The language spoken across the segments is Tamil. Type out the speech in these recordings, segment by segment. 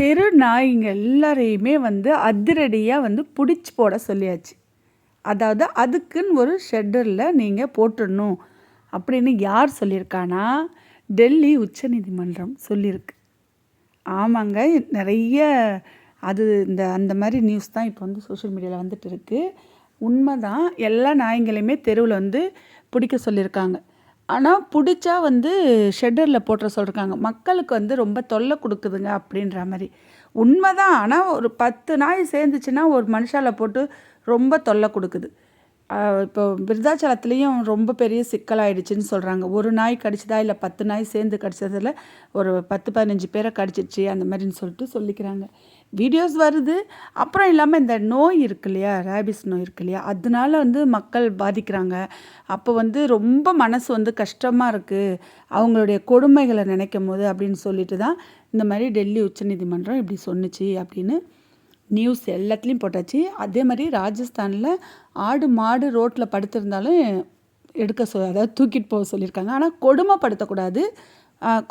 தெரு நாய்ங்க எல்லாரையுமே வந்து அதிரடியாக வந்து பிடிச்சி போட சொல்லியாச்சு. அதாவது அதுக்குன்னு ஒரு ஷெட்டரில் நீங்கள் போட்டுடணும் அப்படின்னு யார் சொல்லியிருக்கானா? டெல்லி உச்சநீதிமன்றம் சொல்லியிருக்கு. ஆமாங்க நிறைய அது இந்த அந்த மாதிரி நியூஸ் தான் இப்போ வந்து சோஷியல் மீடியாவில் வந்துட்டு உண்மை உண்மைதான் எல்லா நாய்ங்களையுமே தெருவில் வந்து பிடிக்க சொல்லியிருக்காங்க. ஆனால் பிடிச்சா வந்து ஷெட்டரில் போட்டுற சொல்கிறாங்க மக்களுக்கு வந்து ரொம்ப தொல்லை கொடுக்குதுங்க அப்படின்ற மாதிரி. உண்மை தான் ஆனால் ஒரு பத்து நாய் சேர்ந்துச்சுன்னா ஒரு மனுஷால போட்டு ரொம்ப தொல்லை கொடுக்குது. இப்போ விருதாச்சலத்துலேயும் ரொம்ப பெரிய சிக்கலாயிடுச்சுன்னு சொல்கிறாங்க ஒரு நாய் கடிச்சதா இல்லை பத்து நாய் சேர்ந்து கடிச்சதில் ஒரு பத்து பதினஞ்சு பேரை கடிச்சிருச்சு அந்த மாதிரின்னு சொல்லிட்டு சொல்லிக்கிறாங்க. வீடியோஸ் வருது. அப்புறம் இல்லாமல் இந்த நோய் இருக்கு இல்லையா? ரேபிஸ் நோய் இருக்கு இல்லையா? அதனால வந்து மக்கள் பாதிக்கிறாங்க. அப்போ வந்து ரொம்ப மனசு வந்து கஷ்டமாக இருக்குது அவங்களுடைய கொடுமைகளை நினைக்கும் போது அப்படின்னு சொல்லிட்டு தான் இந்த மாதிரி டெல்லி உச்சநீதிமன்றம் இப்படி சொன்னுச்சு அப்படின்னு நியூஸ் எல்லாத்துலேயும் போட்டாச்சு. அதே மாதிரி ராஜஸ்தானில் ஆடு மாடு ரோட்டில் படுத்திருந்தாலும் எடுக்க சொ அதாவது தூக்கிட்டு போக சொல்லியிருக்காங்க. ஆனால் கொடுமைப்படுத்தக்கூடாது.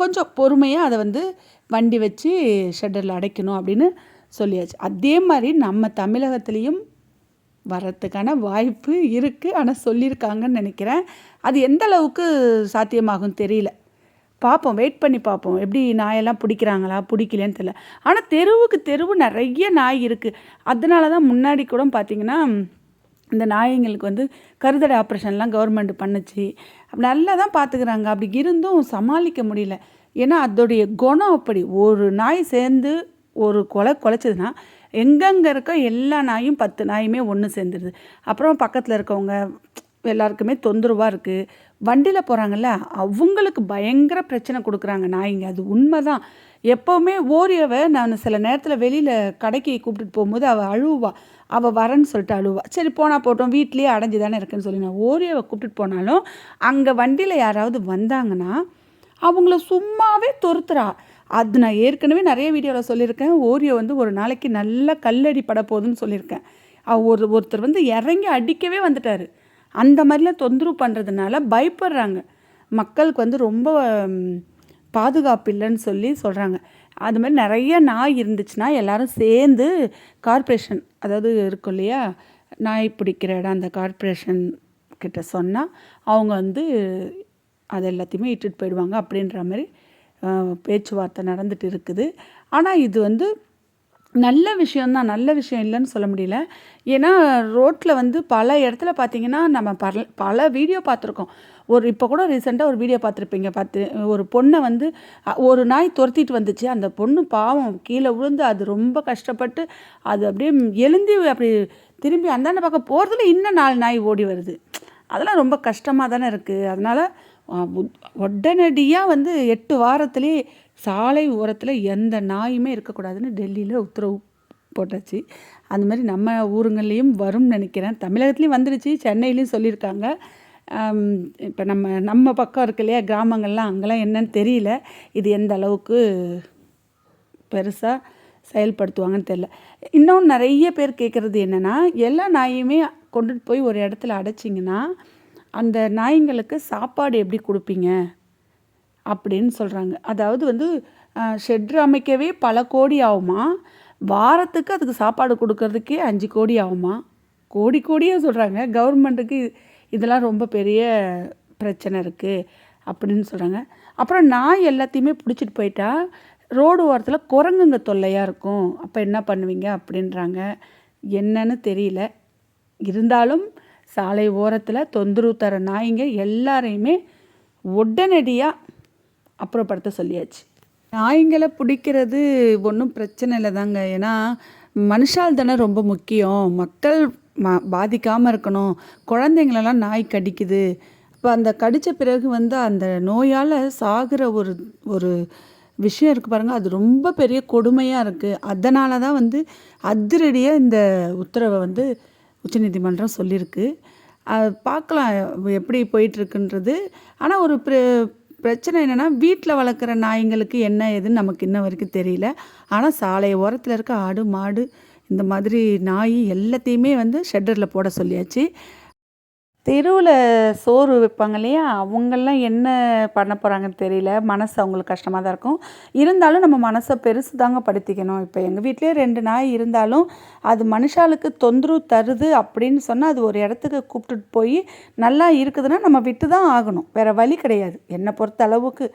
கொஞ்சம் பொறுமையாக அதை வந்து வண்டி வச்சு ஷெட்டரில் அடைக்கணும் அப்படின்னு சொல்லியாச்சு. அதே மாதிரி நம்ம தமிழகத்துலேயும் வரத்துக்கான வாய்ப்பு இருக்குது ஆனால் சொல்லியிருக்காங்கன்னு நினைக்கிறேன். அது எந்த அளவுக்கு சாத்தியமாகும் தெரியல. பார்ப்போம். வெயிட் பண்ணி பார்ப்போம். எப்படி நாயெல்லாம் பிடிக்கிறாங்களா? பிடிக்கலையான்னு தெரியல. ஆனால் தெருவுக்கு தெருவு நிறைய நாய் இருக்குது அதனால தான் முன்னாடி கூட பார்த்திங்கன்னா இந்த நாயங்களுக்கு வந்து கருதடை ஆப்ரேஷன்லாம் கவர்மெண்ட் பண்ணுச்சு. நல்லா தான் பார்த்துக்கிறாங்க அப்படி இருந்தும் சமாளிக்க முடியல. ஏன்னா அதோடைய குணம் அப்படி. ஒரு நாய் சேர்ந்து ஒரு கொலை குலைச்சதுன்னா எங்கெங்கே இருக்க எல்லா நாயும் பத்து நாயுமே ஒன்று சேர்ந்துருது. அப்புறம் பக்கத்தில் இருக்கவங்க எல்லாருக்குமே தொந்தரவாக இருக்குது வண்டியில் போகிறாங்கல்ல அவங்களுக்கு பயங்கர பிரச்சனை கொடுக்குறாங்க நாய்ங்க. அது உண்மை தான் எப்போவுமே ஓரியவை நான் சில நேரத்தில் வெளியில் கடைக்கு கூப்பிட்டுட்டு போகும்போது அவள் அழுவா. அவள் வரேன்னு சொல்லிட்டு அழுவா. சரி போனால் போட்டோம் வீட்லேயே அடைஞ்சு தானே இருக்குன்னு சொல்லி நான் ஓரியோவை கூப்பிட்டுட்டு போனாலும் அங்கே வண்டியில் யாராவது வந்தாங்கன்னா அவங்கள சும்மாவே துரத்துறா. அது நான் ஏற்கனவே நிறைய வீடியோவில் சொல்லியிருக்கேன். ஓரியோ வந்து ஒரு நாளைக்கு நல்ல கல்லடி பட போகுதுன்னு சொல்லியிருக்கேன். அவ ஒரு ஒருத்தர் வந்து இறங்கி அடிக்கவே வந்துட்டார். அந்த மாதிரிலாம் தொந்தரவு பண்ணுறதுனால பயப்படுறாங்க. மக்களுக்கு வந்து ரொம்ப பாதுகாப்பு இல்லைன்னு சொல்லி சொல்கிறாங்க அது மாதிரி நிறைய நாய் இருந்துச்சுன்னா எல்லாரும் சேர்ந்து கார்ப்ரேஷன் அதாவது இருக்கும் இல்லையா? நாய் பிடிக்கிற இடம் அந்த கார்ப்ரேஷன் கிட்ட சொன்னால் அவங்க வந்து அது எல்லாத்தையுமே இட்டுட்டு போயிடுவாங்க அப்படின்ற மாதிரி பேச்சுவார்த்தை நடந்துட்டு இருக்குது. ஆனால் இது வந்து நல்ல விஷயந்தான் நல்ல விஷயம் இல்லைன்னு சொல்ல முடியல. ஏன்னா ரோட்டில் வந்து பல இடத்துல பார்த்தீங்கன்னா நம்ம பல பல வீடியோ பார்த்துருக்கோம். ஒரு இப்போ கூட ரீசெண்டாக ஒரு வீடியோ பார்த்துருப்பீங்க பார்த்து ஒரு பொண்ணை வந்து ஒரு நாய் துரத்திட்டு வந்துச்சு. அந்த பொண்ணு பாவம் கீழே விழுந்து அது ரொம்ப கஷ்டப்பட்டு அது அப்படியே எழுந்தி அப்படி திரும்பி அந்தாண்ட பக்கம் போகிறதுல இன்னும் நாலு நாய் ஓடி வருது. அதெல்லாம் ரொம்ப கஷ்டமாக தானே இருக்குது அதனால் உடனடியாக வந்து எட்டு வாரத்துலேயே சாலை ஓரத்தில் எந்த நாயுமே இருக்கக்கூடாதுன்னு டெல்லியில் உத்தரவு போட்டாச்சு. அந்த மாதிரி நம்ம ஊருங்கள்லேயும் வரும்னு நினைக்கிறேன். தமிழகத்துலேயும் வந்துடுச்சு சென்னையிலையும் சொல்லியிருக்காங்க. இப்போ நம்ம நம்ம பக்கம் இருக்கு இல்லையா கிராமங்கள்லாம் அங்கெல்லாம் என்னன்னு தெரியல. இது எந்த அளவுக்கு பெருசாக செயல்படுத்துவாங்கன்னு தெரில இன்னும் நிறைய பேர் கேட்குறது என்னென்னா எல்லா நாயுமே கொண்டுட்டு போய் ஒரு இடத்துல அடைச்சிங்கன்னா அந்த நாய்ங்களுக்கு சாப்பாடு எப்படி கொடுப்பீங்க? அப்படின்னு சொல்கிறாங்க அதாவது வந்து ஷெட்ரு அமைக்கவே பல கோடி ஆகுமா? வாரத்துக்கு அதுக்கு சாப்பாடு கொடுக்கறதுக்கே அஞ்சு கோடி ஆகுமா? கோடி கோடியாக சொல்கிறாங்க கவர்மெண்ட்டுக்கு இதெல்லாம் ரொம்ப பெரிய பிரச்சனை இருக்குது அப்படின்னு சொல்கிறாங்க அப்புறம் நான் எல்லாத்தையுமே பிடிச்சிட்டு போயிட்டா ரோடு ஓரத்தில் குரங்குங்க தொல்லையாக இருக்கும். அப்போ என்ன பண்ணுவீங்க அப்படின்றாங்க. என்னன்னு தெரியல. இருந்தாலும் சாலை ஓரத்தில் தொந்தரவு தர நாய்ங்க எல்லாரையுமே உடனடியாக அப்புறப்படுத்த சொல்லியாச்சு. நாய்ங்களை பிடிக்கிறது ஒன்றும் பிரச்சனை இல்லை தாங்க ஏன்னா மனுஷால் தானே ரொம்ப முக்கியம். மக்கள் மா பாதிக்காமல் இருக்கணும். குழந்தைங்களெல்லாம் நாய் கடிக்குது. இப்போ அந்த கடித்த பிறகு வந்து அந்த நோயால் சாகிற ஒரு ஒரு விஷயம் இருக்குது பாருங்கள் அது ரொம்ப பெரிய கொடுமையாக இருக்குது அதனால தான் வந்து அதிரடியாக இந்த உத்தரவை வந்து உச்சநீதிமன்றம் சொல்லியிருக்கு அது பார்க்கலாம் எப்படி போயிட்டுருக்குன்றது. ஆனால் ஒரு பிர பிரச்சனை என்னென்னா வீட்டில் வளர்க்குற நாய்ங்களுக்கு என்ன ஏதுன்னு நமக்கு இன்ன வரைக்கும் தெரியல. ஆனால் சாலை ஓரத்தில் இருக்க ஆடு மாடு இந்த மாதிரி நாய் எல்லாத்தையுமே வந்து ஷெட்டரில் போட சொல்லியாச்சு. தெருவில் சோறு வைப்பாங்க இல்லையா? அவங்கெல்லாம் என்ன பண்ண போகிறாங்கன்னு தெரியல. மனசு அவங்களுக்கு கஷ்டமாக தான் இருக்கும். இருந்தாலும் நம்ம மனசை பெருசு தாங்க படுத்திக்கணும். இப்போ எங்கள் வீட்டிலே ரெண்டு நாய் இருந்தாலும் அது மனுஷாளுக்கு தொந்தரவு தருது அப்படின்னு சொன்னால் அது ஒரு இடத்துக்கு கூப்பிட்டுட்டு போய் நல்லா இருக்குதுன்னா நம்ம விட்டு தான் ஆகணும். வேறு வழி கிடையாது. என்னை பொறுத்த அளவுக்கு.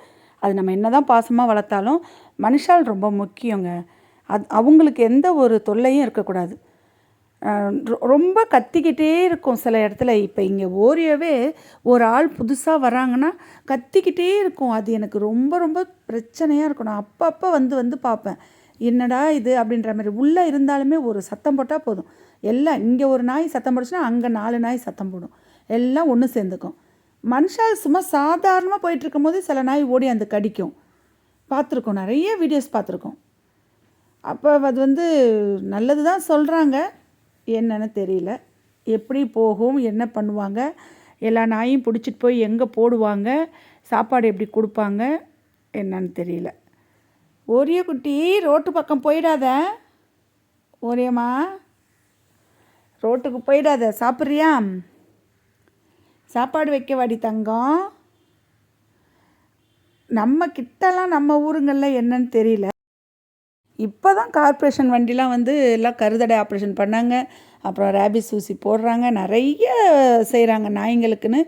அது நம்ம என்ன தான் பாசமாக வளர்த்தாலும் மனுஷால் ரொம்ப முக்கியங்க. அது அவங்களுக்கு எந்த ஒரு தொல்லையும் இருக்கக்கூடாது. ரொ- ரொம்ப கத்திக்கிட்டே இருக்கும் சில இடத்துல. இப்போ இங்கே ஓரியவே ஒரு ஆள் புதுசாக வராங்கன்னா கத்திக்கிட்டே இருக்கும். அது எனக்கு ரொம்ப ரொம்ப பிரச்சனையாக இருக்கும். நான் அப்பப்போ வந்து வந்து பார்ப்பேன். என்னடா இது அப்படின்ற மாதிரி. உள்ளே இருந்தாலுமே ஒரு சத்தம் போட்டால் போதும். எல்லாம் இங்கே ஒரு நாய் சத்தம் போடுச்சுன்னா அங்கே நாலு நாய் சத்தம் போடும். எல்லாம் ஒன்று சேர்ந்துக்கும். மனுஷால் சும்மா சாதாரணமாக போயிட்டுருக்கும் போது சில நாய் ஓடி அந்த கடிக்கும். பார்த்துருக்கோம். நிறைய வீடியோஸ் பார்த்துருக்கோம். அப்போ அது வந்து நல்லது தான் சொல்கிறாங்க என்னன்னு தெரியல. எப்படி போகும் என்ன பண்ணுவாங்க எல்லா நாயும் பிடிச்சிட்டு போய் எங்கே போடுவாங்க சாப்பாடு எப்படி கொடுப்பாங்க என்னன்னு தெரியல. ஒரே குட்டி ரோட்டு பக்கம் போயிடாத. ஒரேம்மா ரோட்டுக்கு போயிடாத. சாப்பிட்றியா? சாப்பாடு வைக்க வாடி தங்கம். நம்ம கிட்டலாம் நம்ம ஊருங்களில் என்னன்னு தெரியல. இப்போ தான் கார்ப்பரேஷன் வண்டிலாம் வந்து எல்லாம் கருதடை ஆப்ரேஷன் பண்ணாங்க. அப்புறம் ரேபிஸ் ஊசி போடுறாங்க. நிறைய செய்கிறாங்க நாய்ங்களுக்குன்னு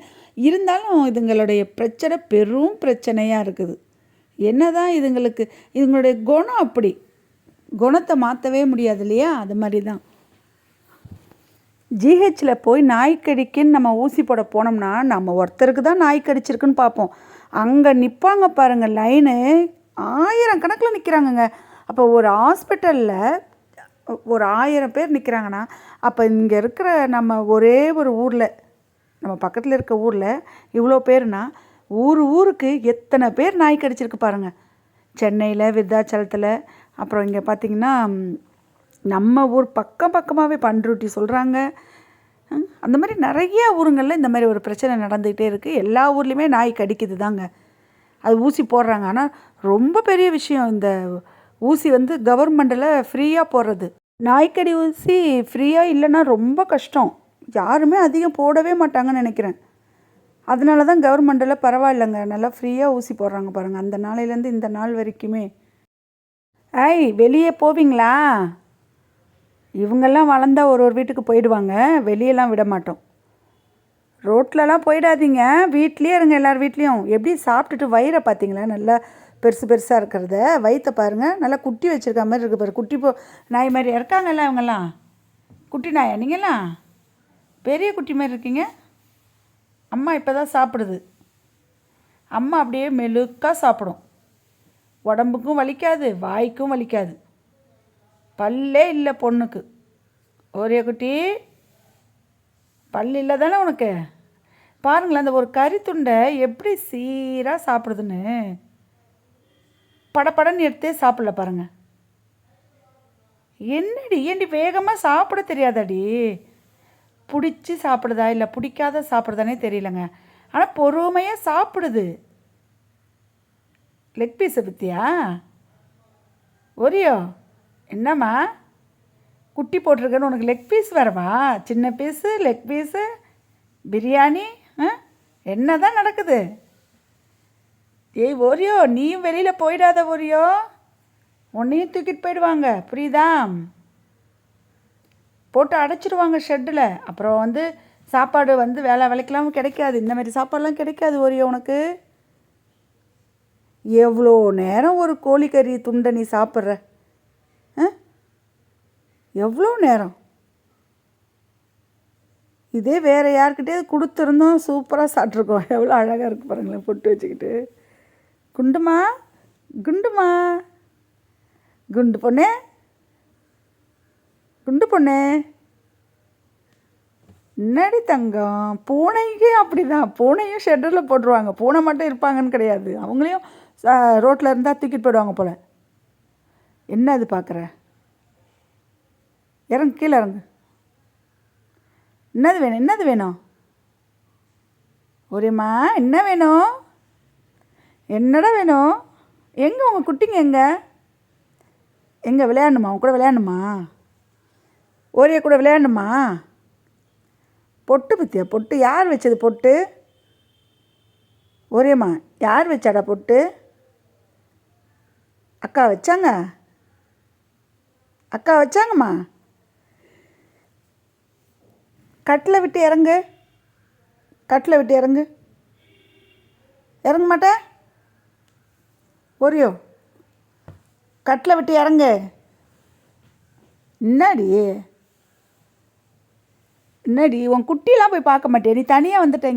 இருந்தாலும் இதுங்களுடைய பிரச்சனை பெரும் பிரச்சனையாக இருக்குது. என்ன தான் இதுங்களுக்கு இதுங்களுடைய குணம் அப்படி. குணத்தை மாற்றவே முடியாது இல்லையா? அது மாதிரி தான் ஜிஹெச்சில் போய் நாய் கடிக்குன்னு நம்ம ஊசி போட போனோம்னா நம்ம ஒருத்தருக்கு தான் நாய் கடிச்சிருக்குன்னு பார்ப்போம். அங்கே நிற்பாங்க பாருங்கள் லைனு ஆயிரம் கணக்கில் நிற்கிறாங்கங்க அப்போ ஒரு ஹாஸ்பிட்டலில் ஒரு ஆயிரம் பேர் நிற்கிறாங்கன்னா அப்போ இங்கே இருக்கிற நம்ம ஒரே ஒரு ஊரில் நம்ம பக்கத்தில் இருக்க ஊரில் இவ்வளோ பேர்னா ஊர் ஊருக்கு எத்தனை பேர் நாய் கடிச்சிருக்கு பாருங்கள் சென்னையில் விருத்தாச்சலத்தில் அப்புறம் இங்கே பார்த்திங்கன்னா நம்ம ஊர் பக்கம் பக்கமாகவே பண்ருட்டி சொல்கிறாங்க அந்த மாதிரி நிறைய ஊருங்களில் இந்த மாதிரி ஒரு பிரச்சனை நடந்துக்கிட்டே இருக்குது எல்லா ஊர்லேயுமே நாய் கடிக்குது தாங்க அது ஊசி போடுறாங்க. ஆனால் ரொம்ப பெரிய விஷயம் இந்த ஊசி வந்து கவர்மெண்ட்டில் ஃப்ரீயாக போடுறது. நாய்க்கடி ஊசி ஃப்ரீயாக இல்லைன்னா ரொம்ப கஷ்டம். யாருமே அதிகம் போடவே மாட்டாங்கன்னு நினைக்கிறேன். அதனால தான் கவர்மெண்ட்டில் பரவாயில்லைங்க. நல்லா ஃப்ரீயாக ஊசி போடுறாங்க பாருங்கள் அந்த நாளையிலேருந்து இந்த நாள் வரைக்குமே. ஐய் வெளியே போவீங்களா? இவங்கெல்லாம் வளர்ந்தா ஒரு ஒரு வீட்டுக்கு போயிடுவாங்க. வெளியெல்லாம் விட மாட்டோம். ரோட்லலாம் போயிடாதீங்க. வீட்லேயே இருங்க எல்லார் வீட்லேயும். எப்படி சாப்பிட்டுட்டு வயிறை பார்த்தீங்களா? நல்லா பெருசு பெருசாக இருக்கிறத வயிற்ற பாருங்கள் நல்லா குட்டி வச்சுருக்க மாதிரி இருக்குது பாரு. குட்டி போ நாய் மாதிரி இருக்காங்கல்ல அவங்கெல்லாம்? குட்டி நாயா நீங்களாம் பெரிய குட்டி மாதிரி இருக்கீங்க. அம்மா இப்போ தான் சாப்பிடுது. அம்மா அப்படியே மெழுக்காக சாப்பிடும். உடம்புக்கும் வலிக்காது வாய்க்கும் வலிக்காது. பல்லே இல்லை பொண்ணுக்கு. ஒரே குட்டி பல் இல்லை தானே உனக்கு? பாருங்களேன் அந்த ஒரு கறி துண்டை எப்படி சீராக சாப்பிடுதுன்னு. படப்படன்னு எடுத்தே சாப்பிடல பாருங்க. என்னடி ஏண்டி வேகமாக சாப்பிட தெரியாதாடி? பிடிச்சி சாப்பிடுதா இல்லை பிடிக்காத சாப்பிடுதானே தெரியலங்க. ஆனால் பொறுமையாக சாப்பிடுது. லெக் பீஸை பற்றியா ஒரியோ என்னம்மா? குட்டி போட்டிருக்கேன்னு உனக்கு லெக் பீஸ் வரவா சின்ன பீஸு லெக் பீஸு பிரியாணி ஆ? என்ன தான் நடக்குது? ஏய் ஒரியோ நீயும் வெளியில் போயிடாத ஒரியோ. உன்னையும் தூக்கிட்டு போயிடுவாங்க. புரியுதா? போட்டு அடைச்சிடுவாங்க ஷெட்டில் அப்புறம் வந்து சாப்பாடு வந்து வேலை வேலைக்கெல்லாம் கிடைக்காது. இந்த மாதிரி சாப்பாடெலாம் கிடைக்காது ஒரியோ உனக்கு. எவ்வளோ நேரம் ஒரு கோழிக்கறி துண்டை நீ சாப்பிட்ற? ஆ? எவ்வளோ நேரம்? இதே வேறு யார்கிட்டயே கொடுத்துருந்தோம் சூப்பராக சாப்பிட்ருக்கோம் எவ்வளோ அழகாக இருக்குது பாருங்களேன் பொட்டு வச்சுக்கிட்டு. குண்டுமா? குண்டுமா? குண்டு பொண்ணே? குண்டு பொண்ணே? என்னடி தங்கம்? பூனைக்கே அப்படி தான் பூனையும் ஷெட்டரில் போட்டுருவாங்க. பூனை மட்டும் இருப்பாங்கன்னு கிடையாது. அவங்களையும் ரோட்டில் இருந்தால் தூக்கிட்டு போயிடுவாங்க போல். என்ன அது பார்க்குற இறங்கு கீழே இறங்கு. என்னது வேணும்? என்னது வேணும்? ஒரேம்மா என்ன வேணும்? என்னடா வேணும்? எங்கே உங்கள் குட்டிங்க எங்கே? எங்கே விளையாடணுமா? உன் கூட விளையாடணுமா? ஒரே கூட விளையாடணுமா? பொட்டு பத்தியா? பொட்டு. யார் வச்சது பொட்டு? ஒரேம்மா யார் வச்சாடா பொட்டு? அக்கா வச்சாங்க? அக்கா வச்சாங்கம்மா? கட்டில் விட்டு இறங்கு. கட்டில் விட்டு இறங்கு. இறங்க மாட்டேன்? ஒரியோ கட்டில் விட்டு இறங்கு. என்னடி? என்னடி? உன் குட்டிலாம் போய் பார்க்க மாட்டேன் நீ தனியாக வந்துட்ட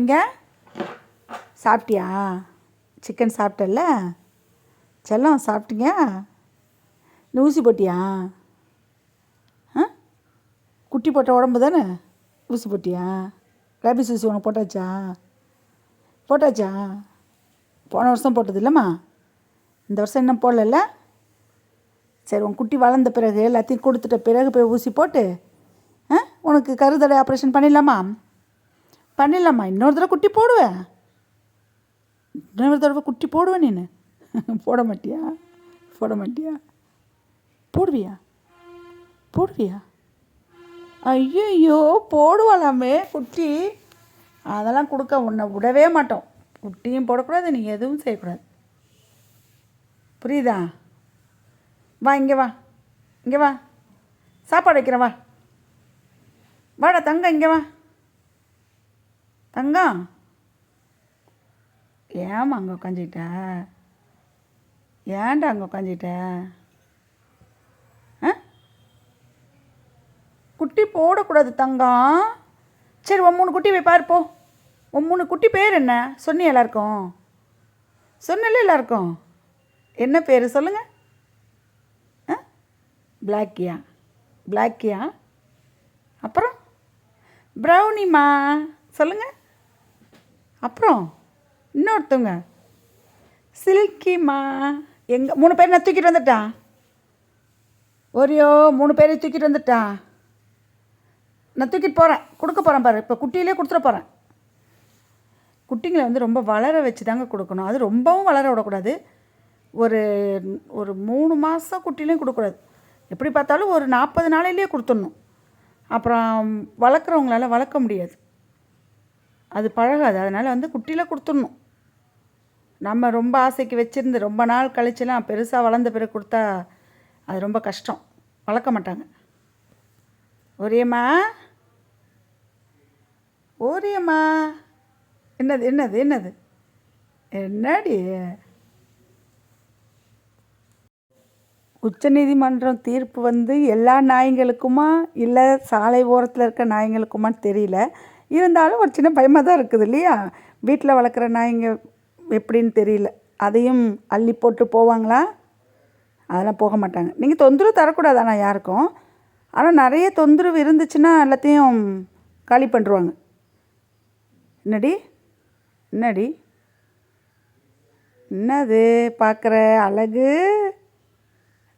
சாப்பிட்டியா? சிக்கன் சாப்பிட்டல்ல? செல்லம் சாப்பிட்டீங்க நீ ஊசி போட்டியா? ஆ? குட்டி போட்ட உடம்பு தானே? ஊசி போட்டியா? ரேபிஸ் ஊசி உனக்கு போட்டாச்சா? போட்டாச்சா? போன வருஷம் போட்டது இல்லைம்மா? இந்த வருஷம் இன்னும் போடல சரி உன் குட்டி வளர்ந்த பிறகு எல்லாத்தையும் கொடுத்துட்ட பிறகு போய் ஊசி போட்டு ஆ? உனக்கு கருதடை ஆப்ரேஷன் பண்ணிடலாமா? பண்ணிடலாமா? இன்னொரு தடவை குட்டி போடுவேன் இன்னொரு தடவை குட்டி போடுவேன் நீ போட மாட்டியா? போட மாட்டியா? போடுவியா? போடுவியா? ஐயோ போடுவாளாமே குட்டி. அதெல்லாம் கொடுக்க உன்னை விடவே மாட்டோம். குட்டியும் போடக்கூடாது நீ எதுவும் செய்யக்கூடாது. புரியுதா? வா இங்கே வா. இங்கே வா. சாப்பாடு வைக்கிறேன் வா. வாடா தங்கம் இங்கே வா. தங்கம்? ஏம்மா அங்கே உட்காந்துக்கிட்ட ஏன்டா அங்கே உட்காந்துக்கிட்ட ஆ? குட்டி போடக்கூடாது தங்கம். சரி உன் மூணு குட்டி போய் பாருப்போ போ. உன் மூணு குட்டி பேர் என்ன? சொன்னி எல்லாருக்கும்? சொன்னல எல்லாருக்கும்? என்ன பேர் சொல்லுங்கள் ஆ? பிளாக்கியா? பிளாக்கியா? அப்புறம்? ப்ரௌனிமா? சொல்லுங்கள் அப்புறம்? இன்னொருத்தவங்க? சில்கிமா? எங்கே மூணு பேர் நான் தூக்கிட்டு வந்துட்டான் ஒரியோ மூணு பேரை தூக்கிட்டு வந்துட்டான் நான் தூக்கிட்டு போகிறேன் கொடுக்க போகிறேன் பாரு. இப்போ குட்டியிலே கொடுத்துட போகிறேன் குட்டிங்களை வந்து ரொம்ப வளர வச்சு தாங்க கொடுக்கணும். அது ரொம்பவும் வளர விடக்கூடாது. ஒரு ஒரு மூணு மாதம் குட்டிலையும் கொடுக்கக்கூடாது. எப்படி பார்த்தாலும் ஒரு நாற்பது நாளையிலேயே கொடுத்துடணும். அப்புறம் வளர்க்குறவங்களால வளர்க்க முடியாது. அது பழகாது. அதனால் வந்து குட்டியில் கொடுத்துடணும். நம்ம ரொம்ப ஆசைக்கு வச்சுருந்து ரொம்ப நாள் கழிச்செல்லாம் பெருசாக வளர்ந்த பிறகு கொடுத்தா அது ரொம்ப கஷ்டம். வளர்க்க மாட்டாங்க. ஒரேம்மா ஓரியம்மா? என்னது என்னது என்னது? என்னடி? உச்சநீதிமன்றம் தீர்ப்பு வந்து எல்லா நாய்ங்களுக்குமா இல்லை சாலை ஓரத்தில் இருக்க நாய்ங்களுக்குமான்னு தெரியல. இருந்தாலும் ஒரு சின்ன பயமாக தான் இருக்குது இல்லையா? வீட்டில் வளர்க்குற நாய்ங்க எப்படின்னு தெரியல. அதையும் அள்ளி போட்டு போவாங்களா? அதெல்லாம் போக மாட்டாங்க. நீங்கள் தொந்தரவு தரக்கூடாது ஆனால் யாருக்கும். ஆனால் நிறைய தொந்தரவு இருந்துச்சுன்னா எல்லாத்தையும் காலி பண்ணிருவாங்க என்னடி? என்னடி? என்னது? பார்க்குற அழகு?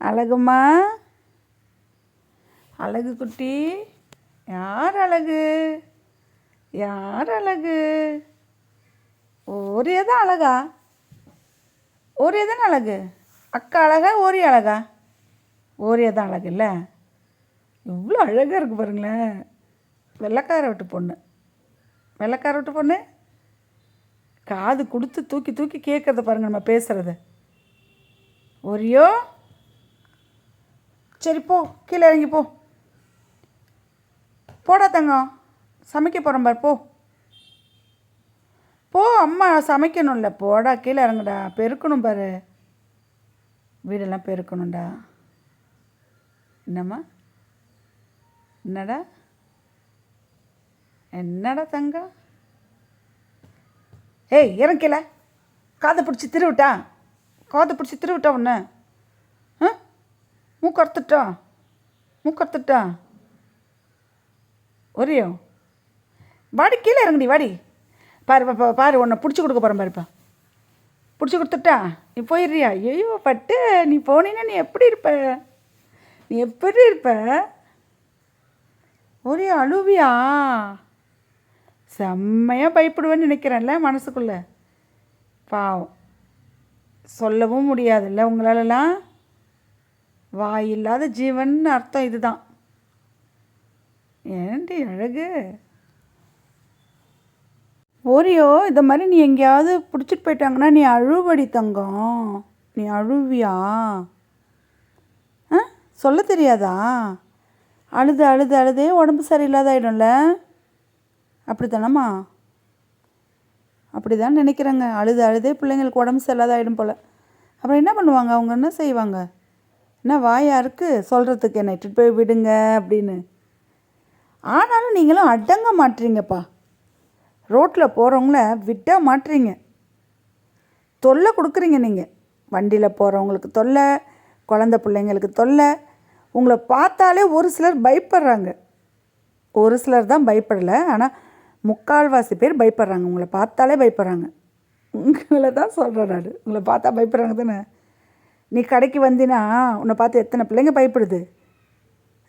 அழகுமா? அழகு குட்டி யார் அழகு? யார் அழகு? ஒரே தான் அழகா? ஒரே தானே அழகு? அக்கா அழகா ஓரி அழகா? ஓரியா தான் அழகு இல்லை? இவ்வளோ அழகாக இருக்குது பாருங்களேன். வெள்ளைக்கார விட்டு பொண்ணு. வெள்ளக்கார விட்டு பொண்ணு? காது கொடுத்து தூக்கி தூக்கி கேட்குறத பாருங்க நம்ம பேசுகிறத ஒரியோ சரி போ. கீழே இறங்கி போ. போடா தங்கம். சமைக்க போகிறோம் பார் போ. போ அம்மா சமைக்கணும்ல. போடா கீழே இறங்குடா. பெருக்கணும் பாரு. வீடெல்லாம் பெருக்கணும்டா. என்னம்மா? என்னடா? என்னடா தங்கம்? ஏய் இறங்கல காதை பிடிச்சி திருவிட்டா? காதை பிடிச்சி திருவிட்டா ஒன்று மூக்கறுத்துட்டா? மூக்கறுத்துட்டா? ஒரியோ. வாடி கீழே இறங்குடி வாடி. பாரு பா- பா- பாரு உன்னை பிடிச்சி கொடுக்க போகிறேன் பாருப்பா. பிடிச்சி கொடுத்துட்டா? நீ போயிடுறியா? ஐயோ பட்டு நீ போனீன்னா நீ எப்படி இருப்ப? நீ எப்படி இருப்ப? ஒரே அழுவியா? செம்மையாக பயப்படுவேன்னு நினைக்கிறேன்ல மனசுக்குள்ளே. பாவம். சொல்லவும் முடியாதுல்ல உங்களாலலாம்? வாய் இல்லாத ஜீவன் அர்த்தம் இதுதான். ஏண்டி அழகு? ஓரியோ இந்த மாதிரி நீ எங்கேயாவது பிடிச்சிட்டு போயிட்டாங்கன்னா நீ அழுவடி தங்கம். நீ அழுவியா? ஆ? சொல்ல தெரியாதா? அழுது அழுது அழுதே உடம்பு சரியில்லாத ஆகிடும்ல அப்படி தானம்மா அப்படி தான் நினைக்கிறேங்க. அழுது அழுதே பிள்ளைங்களுக்கு உடம்பு சரியில்லாத ஆகிடும் போல். அப்புறம் என்ன பண்ணுவாங்க? அவங்க என்ன செய்வாங்க? என்ன வாயா இருக்குது சொல்கிறதுக்கு என்ன இட்டுட்டு போய் விடுங்க அப்படின்னு. ஆனாலும் நீங்களும் அடங்க மாட்டுறீங்கப்பா ரோட்டில் போகிறவங்கள விட்ட மாட்டுறீங்க தொல்லை கொடுக்குறீங்க நீங்கள் வண்டியில் போகிறவங்களுக்கு தொல்லை குழந்த பிள்ளைங்களுக்கு தொல்லை. உங்களை பார்த்தாலே ஒரு சிலர் பயப்படுறாங்க. ஒரு சிலர் தான் பயப்படலை ஆனால் முக்கால்வாசி பேர் பயப்படுறாங்க. உங்களை பார்த்தாலே பயப்படுறாங்க. உங்களை தான் சொல்கிறேன் நான். உங்களை பார்த்தா பயப்படுறாங்க தானே? நீ கடைக்கு வந்தினா உன்னை பார்த்து எத்தனை பிள்ளைங்க பயப்படுது?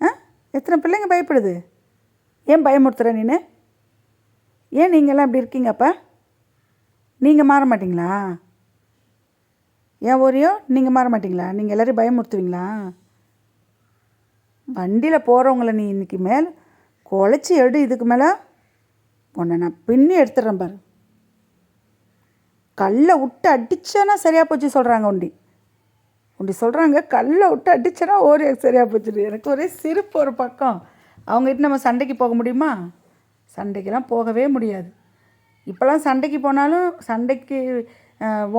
ஆ? எத்தனை பிள்ளைங்க பயப்படுது? ஏன் பயமுறுத்துற நீனு? ஏன் நீங்கள்லாம் இப்படி இருக்கீங்கப்பா நீங்கள் மாற மாட்டிங்களா? ஏன் ஓரியோ நீங்கள் மாற மாட்டிங்களா? நீங்கள் எல்லோரையும் பயமுறுத்துவீங்களா? வண்டியில் போகிறவங்கள நீ இன்றைக்கி மேல் குழச்சி எடு இதுக்கு மேலே உன்னை நான் பின்னி எடுத்துடுறேன் பாரு. கல்லை விட்டு அடிச்சேன்னா சரியாக போச்சு சொல்கிறாங்க உண்டி. உண்டி சொல்கிறாங்க கல்லை விட்டு அடிச்சேன்னா ஓரே சரியாக போச்சுடு. எனக்கு ஒரே சிரிப்பு ஒரு பக்கம். அவங்ககிட்ட நம்ம சண்டைக்கு போக முடியுமா? சண்டைக்கெல்லாம் போகவே முடியாது. இப்போல்லாம் சண்டைக்கு போனாலும் சண்டைக்கு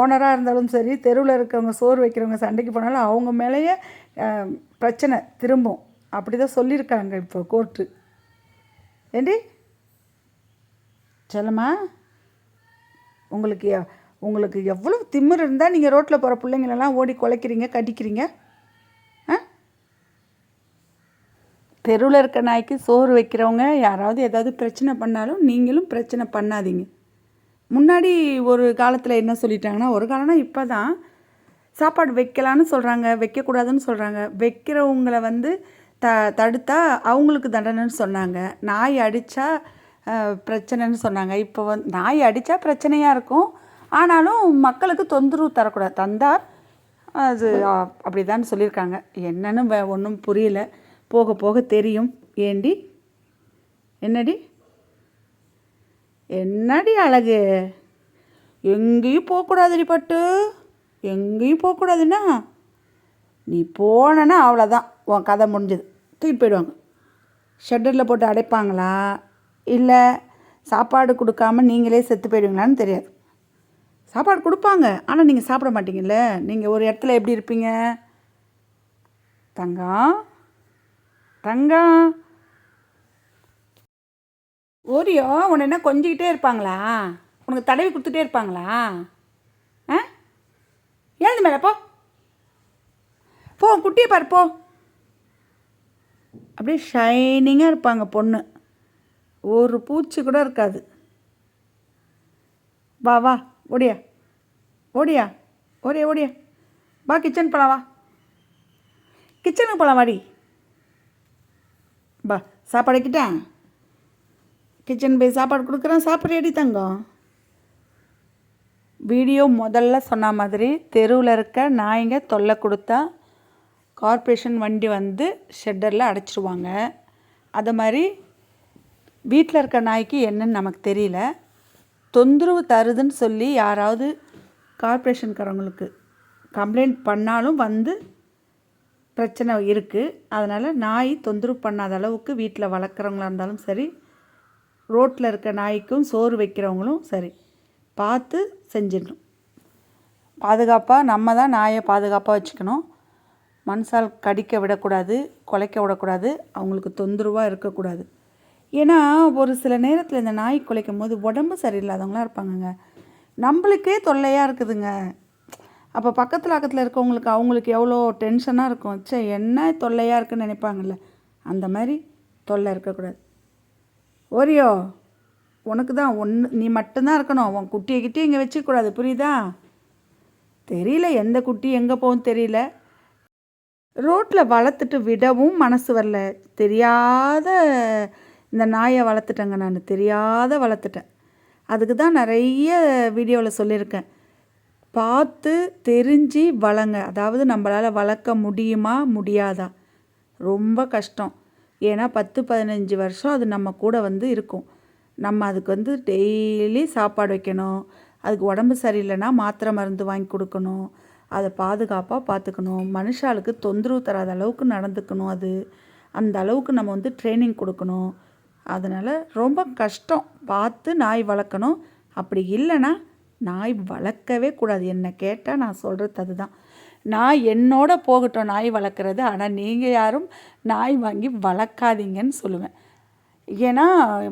ஓனராக இருந்தாலும் சரி தெருவில் இருக்கிறவங்க சோறு வைக்கிறவங்க சண்டைக்கு போனாலும் அவங்க மேலேயே பிரச்சனை திரும்பும். அப்படி தான் சொல்லியிருக்காங்க இப்போ கோர்ட்டு. ஏண்டி? செல்லம்மா. உங்களுக்கு உங்களுக்கு எவ்வளோ திமிர் இருந்தால் நீங்கள் ரோட்டில் போகிற பிள்ளைங்களெல்லாம் ஓடி குலைக்கிறீங்க கடிக்கிறீங்க? ஆ? தெருவில் இருக்க நாய்க்கு சோறு வைக்கிறவங்க யாராவது ஏதாவது பிரச்சனை பண்ணாலும் நீங்களும் பிரச்சனை பண்ணாதீங்க. முன்னாடி ஒரு காலத்தில் என்ன சொல்லிட்டாங்கன்னா ஒரு காலம்னா இப்போ தான் சாப்பாடு வைக்கலான்னு சொல்கிறாங்க வைக்கக்கூடாதுன்னு சொல்கிறாங்க வைக்கிறவங்கள வந்து த தடுத்தா அவங்களுக்கு தண்டனைன்னு சொன்னாங்க. நாய் அடித்தா பிரச்சனைன்னு சொன்னாங்க. இப்போ வந்து நாய் அடித்தா பிரச்சனையாக இருக்கும் ஆனாலும் மக்களுக்கு தொந்தரவு தரக்கூடாது. தந்தார் அது அப்படிதான் சொல்லியிருக்காங்க. என்னன்னு ஒன்றும் புரியல. போக போக தெரியும். ஏண்டி? என்னடி? என்னடி அழகு? எங்கேயும் போகக்கூடாதுடி பட்டு. எங்கேயும் போகக்கூடாதுன்னா நீ போனனா அவ்வளோதான் உன் கதை முடிஞ்சது. தூக்கிட்டு போயிடுவாங்க. ஷெட்டரில் போட்டு அடைப்பாங்களா? இல்லை சாப்பாடு கொடுக்காம நீங்களே செத்து போயிடுவீங்களான்னு தெரியாது. சாப்பாடு கொடுப்பாங்க. ஆனால் நீங்கள் சாப்பிட மாட்டீங்கல்ல? நீங்கள் ஒரு இடத்துல எப்படி இருப்பீங்க? தங்கம் தங்கம் ஓரியோ உன்னை என்ன கொஞ்சிக்கிட்டே இருப்பாங்களா? உனக்கு தடவி கொடுத்துட்டே இருப்பாங்களா? ஆ? எழுந்து மேலே போ. போ குட்டியை பாரு போ. அப்படியே ஷைனிங்காக இருப்பாங்க பொண்ணு. ஒரு பூச்சி கூட இருக்காது. வா வா. ஓடியா ஓடியா ஓடியா ஓடியா. வா கிச்சன் போலாம் வா. கிச்சனுக்கு போகலாம் வாடி. பா சாப்பாடு வைக்கிட்டேன். கிச்சன் போய் சாப்பாடு கொடுக்குறேன். சாப்பிட்றேடி தங்கம்? வீடியோ முதல்ல சொன்ன மாதிரி தெருவில் இருக்க நாய்ங்க தொல்லை கொடுத்தா கார்ப்பரேஷன் வண்டி வந்து ஷெட்டரில் அடைச்சிருவாங்க. அது மாதிரி வீட்டில் இருக்க நாய்க்கு என்னன்னு நமக்கு தெரியல. தொந்தரவு தருதுன்னு சொல்லி யாராவது கார்ப்பரேஷன்காரவங்களுக்கு கம்ப்ளைண்ட் பண்ணாலும் வந்து பிரச்சனை இருக்குது அதனால் நாய் தொந்தரவு பண்ணாத அளவுக்கு வீட்டில் வளர்க்குறவங்களா இருந்தாலும் சரி ரோட்டில் இருக்க நாய்க்கும் சோறு வைக்கிறவங்களும் சரி பார்த்து செஞ்சிடணும். பாதுகாப்பாக நம்ம தான் நாயை பாதுகாப்பாக வச்சுக்கணும். மனுஷால் கடிக்க விடக்கூடாது குலைக்க விடக்கூடாது அவங்களுக்கு தொந்தரவாக இருக்கக்கூடாது. ஏன்னா ஒரு சில நேரத்தில் இந்த நாய் குலைக்கும் போது உடம்பு சரியில்லாதவங்களாம் இருப்பாங்கங்க. நம்மளுக்கே தொல்லையாக இருக்குதுங்க. அப்போ பக்கத்தில் பக்கத்தில் இருக்கவங்களுக்கு அவங்களுக்கு எவ்வளோ டென்ஷனாக இருக்கும். சே என்ன தொல்லையாக இருக்குன்னு நினைப்பாங்கல்ல. அந்த மாதிரி தொல்லை இருக்கக்கூடாது. ஓரியோ உனக்கு தான் ஒன்று நீ மட்டும்தான் இருக்கணும். உன் குட்டியை கிட்டே இங்கே வச்சுக்கூடாது. புரியுதா? தெரியல எந்த குட்டி எங்கே போகும் தெரியல. ரோட்டில் வளர்த்துட்டு விடவும் மனசு வரல. தெரியாத இந்த நாயை வளர்த்துட்டேங்க நான். தெரியாத வளர்த்துட்டேன். அதுக்கு தான் நிறைய வீடியோவில் சொல்லியிருக்கேன். பார்த்து தெரிஞ்சு வளங்க. அதாவது நம்மளால் வளர்க்க முடியுமா முடியாதா? ரொம்ப கஷ்டம். ஏன்னா பத்து பதினஞ்சு வருஷம் அது நம்ம கூட வந்து இருக்கும். நம்ம அதுக்கு வந்து டெய்லி சாப்பாடு வைக்கணும். அதுக்கு உடம்பு சரியில்லைன்னா மாத்திரை மருந்து வாங்கி கொடுக்கணும். அதை பாதுகாப்பாக பார்த்துக்கணும். மனுஷாளுக்கு தொந்தரவு தராத அளவுக்கு நடந்துக்கணும் அது. அந்த அளவுக்கு நம்ம வந்து ட்ரைனிங் கொடுக்கணும். அதனால் ரொம்ப கஷ்டம். பார்த்து நாய் வளர்க்கணும். அப்படி இல்லைன்னா நாய் வளர்க்கவே கூடாது. என்னை கேட்டால் நான் சொல்கிறது அதுதான். நான் என்னோட போகட்டும். நாய் வளர்க்குறது. ஆனால் நீங்கள் யாரும் நாய் வாங்கி வளர்க்காதீங்கன்னு சொல்லுவேன். ஏன்னா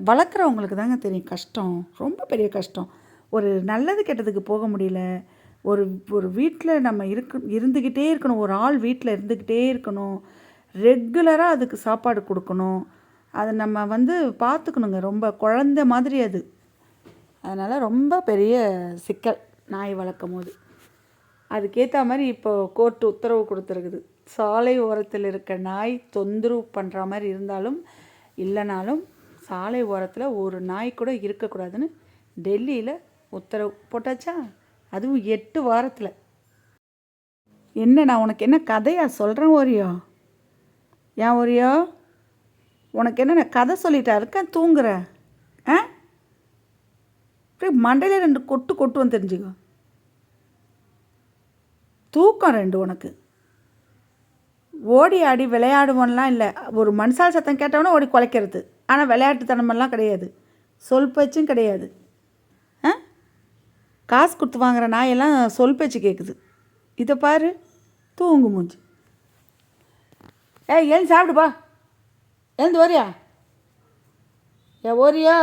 வளர்க்குறவங்களுக்கு தாங்க தெரியும் கஷ்டம். ரொம்ப பெரிய கஷ்டம். ஒரு நல்லது கெட்டதுக்கு போக முடியல. ஒரு ஒரு வீட்டில் நம்ம இருக்கு இருந்துக்கிட்டே இருக்கணும். ஒரு ஆள் வீட்டில் இருந்துக்கிட்டே இருக்கணும். ரெகுலராக அதுக்கு சாப்பாடு கொடுக்கணும். அதை நம்ம வந்து பார்த்துக்கணுங்க. ரொம்ப குழந்த மாதிரி அது. அதனால் ரொம்ப பெரிய சிக்கல் நாய் வளர்க்கும் போது. அதுக்கேற்ற மாதிரி இப்போது கோர்ட்டு உத்தரவு கொடுத்துருக்குது. சாலை ஓரத்தில் இருக்க நாய் தொந்தரவு பண்ணுற மாதிரி இருந்தாலும் இல்லைனாலும் சாலை ஓரத்தில் ஒரு நாய் கூட இருக்கக்கூடாதுன்னு டெல்லியில் உத்தரவு போட்டாச்சா? அதுவும் எட்டு வாரத்தில். என்ன நான் உனக்கு என்ன கதையா சொல்கிறேன் ஓரியோ? ஏன் ஓரியோ? உனக்கு என்ன கதை சொல்லிட்டா இருக்கேன் தூங்குற. ஆ? அப்படியே மண்டையில் ரெண்டு கொட்டு கொட்டுவோம் தெரிஞ்சுக்கோ. தூக்கம் ரெண்டு உனக்கு. ஓடி ஆடி விளையாடுவோம்லாம் இல்லை. ஒரு மனுஷால் சத்தம் கேட்டவொன்னே ஓடி குலைக்கிறது. ஆனால் விளையாட்டுத்தனமெல்லாம் கிடையாது. சொல் பேச்சும் கிடையாது. ஆ? காசு கொடுத்து வாங்குற நாயெல்லாம் சொல் பேச்சு கேட்குது இதை பாரு. தூங்கு மூஞ்சி. ஏய் ஏன் சாப்பிடுப்பா எழுந்து ஓரியா? ஏ ஓரியா?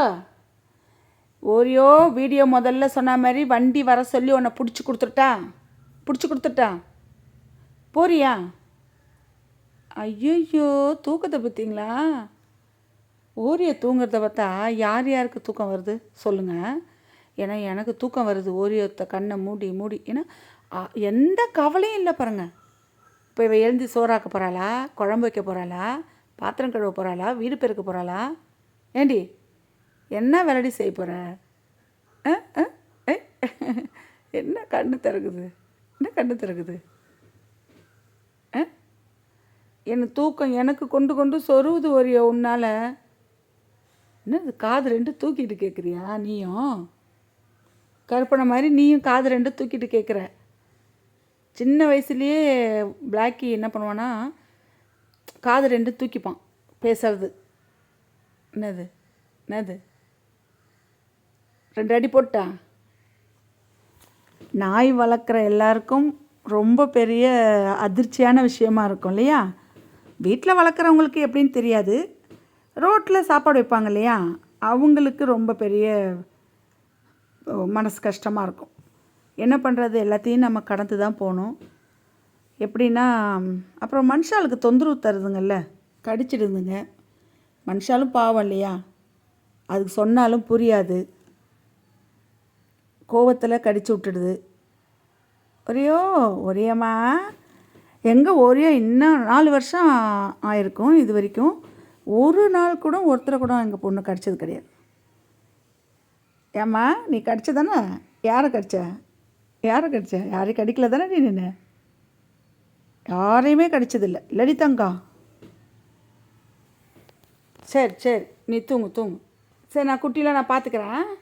ஓரியோ வீடியோ முதல்ல சொன்ன மாதிரி வண்டி வர சொல்லி உன்னை பிடிச்சி கொடுத்துட்டா? பிடிச்சி கொடுத்துட்டா? போறியா? ஐயோ தூக்கத்தை பார்த்தீங்களா ஓரிய தூங்குறத பார்த்தா யார் யாருக்கு தூக்கம் வருது? சொல்லுங்கள் ஏன்னா எனக்கு தூக்கம் வருது. ஓரியத்தை கண்ணை மூடி மூடி. ஏன்னா எந்த கவலையும் இல்லை பாருங்க. இப்போ இவ எழுந்து சோறாக்க போகிறாளா குழம்பு வைக்க போகிறாளா பாத்திரம் கழுவ போகிறாளா வீடு பெருக்க போகிறாளா ஏண்டி என்ன விளையாடி செய்ய போகிற என்ன கண்ணு திறக்குது? என்ன கண்ணு திறக்குது? ஆ தூக்கம் எனக்கு கொண்டு கொண்டு சொருவுது ஒரு உன்னால்? என்னது காது ரெண்டு தூக்கிட்டு கேட்குறியா நீயும்? கற்பனை மாதிரி நீயும் காது ரெண்டு தூக்கிட்டு கேட்குற சின்ன வயசுலேயே பிளாக்கி என்ன பண்ணுவான்னா காது ரெண்டு தூக்கிப்பான். பேசுறது. என்னது? என்னது? ரெண்டு அடி போட்டா? நாய் வளர்க்குற எல்லாருக்கும் ரொம்ப பெரிய அதிர்ச்சியான விஷயமா இருக்கும் இல்லையா? வீட்டில் வளர்க்குறவங்களுக்கு எப்படின்னு தெரியாது. ரோட்டில் சாப்பாடு வைப்பாங்க இல்லையா? அவங்களுக்கு ரொம்ப பெரிய மனசு கஷ்டமாக இருக்கும். என்ன பண்ணுறது எல்லாத்தையும் நம்ம கடந்து தான் போகணும். எப்படின்னா அப்புறம் மனுஷாளுக்கு தொந்தரவு தருதுங்கல்ல கடிச்சிடுதுங்க. மனுஷாலும் பாவம் இல்லையா? அதுக்கு சொன்னாலும் புரியாது. கோவத்தில் கடிச்சு விட்டுடுது. ஒரேயோ ஒரேம்மா எங்கே ஒரே இன்னும் நாலு வருஷம் ஆயிருக்கும் இது வரைக்கும். ஒரு நாள் கூட ஒருத்தரை கூட எங்கள் பொண்ணு கடிச்சது கிடையாது. ஏம்மா நீ கடிச்ச தானே யாரை கடிச்ச? யாரை கடிச்ச? யாரையும் கடிக்கல தானே நீ நின்று யாரையுமே கிடைச்சதில்ல. இல்லடி சரி சரி. நீ தூங்கு தூங்கு. சரி நான் குட்டியில் நான் பார்த்துக்கிறேன்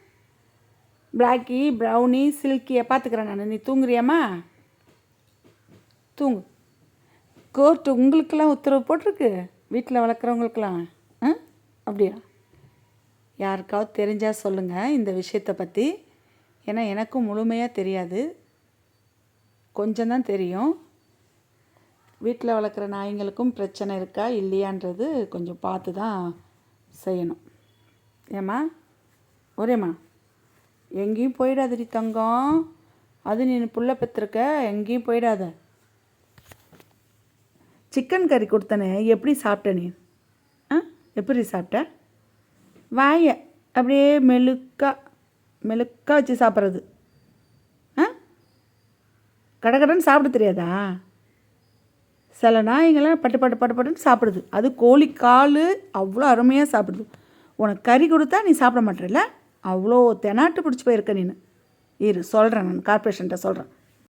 பிளாக்கி ப்ரௌனி சில்கியை பார்த்துக்கிறேன் நான். நீ தூங்குறியாம்மா? தூங்கு. கோர்ட்டு உங்களுக்கெல்லாம் உத்தரவு போட்டிருக்கு? வீட்டில் வளர்க்குறவங்களுக்கெல்லாம். ஆ? அப்படியா? யாருக்காவது தெரிஞ்சால் சொல்லுங்கள் இந்த விஷயத்தை பற்றி ஏன்னா எனக்கும் முழுமையாக தெரியாது. கொஞ்சம் தான் தெரியும். வீட்டில் வளர்க்குற நாய்ங்களுக்கும் பிரச்சனை இருக்கா இல்லையான்றது கொஞ்சம் பார்த்து தான் செய்யணும். ஏம்மா? ஒரேம்மா. எங்கேயும் போயிடாதடி தங்கம். அது நீ புள்ள பெற்றிருக்க எங்கேயும் போயிடாத. சிக்கன் கறி கொடுத்தனே எப்படி சாப்பிட்ட நீ? ஆ? எப்படி சாப்பிட்ட? வாய அப்படியே மெழுக்கா மெழுக்கா வச்சு சாப்பிட்றது. ஆ? கடகடன்னு சாப்பிட தெரியாதா? சில நாய்ங்களாம் பட்டு பட்டு பட்டு பட்டுன்னு சாப்பிடுது. அது கோழி கால் அவ்வளோ அருமையாக சாப்பிடுது. உனக்கு கறி கொடுத்தா நீ சாப்பிட மாட்டேல அவ்வளோ தெனாட்டு பிடிச்சி போயிருக்க நீ இரு சொல்கிறேன் நான் கார்பரேஷன்கிட்ட சொல்கிறேன்